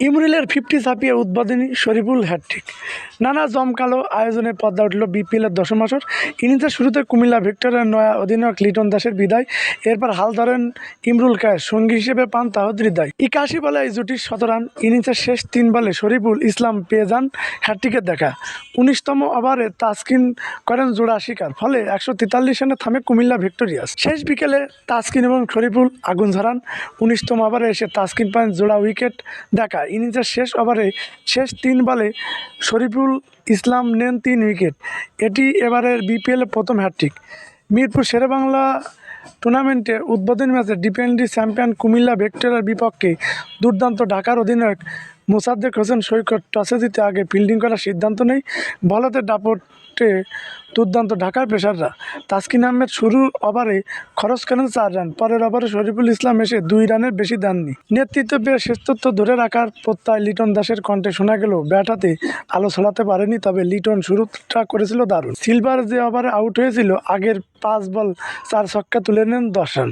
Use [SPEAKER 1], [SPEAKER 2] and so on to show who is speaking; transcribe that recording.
[SPEAKER 1] ইমরুলের fifty ছাপিয়ে উদ্বোধনী Shariful hat trick নানা জমকালো আয়োজনে পদ্মা উঠল বিপিএলের দশম আসর। ইনিংসের শুরুতে কুমিল্লা ভিক্টোরিয়ার নয়া অধিনায়ক লিটন দাসের বিদায়। এরপর হাল ধরেন ইমরুল কায়েস সঙ্গী হিসেবে পান তাহদ দায়। একাশি বলে এই জুটির শতরান ইনিংসের শেষ তিন বলে শরীফুল ইসলাম পেয়ে যান হ্যাট্রিকের দেখা। উনিশতম ওভারে তাসকিন করেন জোড়া শিকার, ফলে একশো তেতাল্লিশ রানে থামে কুমিল্লা ভিক্টোরিয়াস। শেষ বিকেলে তাসকিন এবং শরীফুল আগুন ঝরান উনিশতম ওভারে এসে তাসকিন পান জোড়া উইকেট দেখা ইনিংসের শেষ ওভারে শেষ তিন বলে শরীফুল ইসলাম নেন তিন উইকেট। এটি এবারের বিপিএল প্রথম হ্যাট্রিক মিরপুর শেরেবাংলা টুর্নামেন্টে উদ্বোধনী ম্যাচে ডিফেন্ডিং চ্যাম্পিয়ন কুমিল্লা ভেক্টরের বিপক্ষে দুর্দান্ত ঢাকার অধিনায়ক মোসাদ্দেক হোসেন সৈকত টসে জিতে আগে ফিল্ডিং করার সিদ্ধান্ত নেই বলতে দাপটে দুর্দান্ত ঢাকার পেশাররা তাসকিন আহমেদ শুরুর ওভারে খরচ করেন চার রান, পরের ওভারে শরীফুল ইসলাম এসে দুই রানের বেশি দেননি। নেতৃত্ব পেয়ে শ্রেষ্ঠত্ব ধরে রাখার প্রত্যয় লিটন দাসের কণ্ঠে শোনা গেল, ব্যাট হাতে আলো ছড়াতে পারেনি, তবে লিটন শুরুটা করেছিল দারুণ। সিলভার যে ওভারে আউট হয়েছিল, আগের পাঁচ বল চার ছক্কা তুলে নেন দশ রান।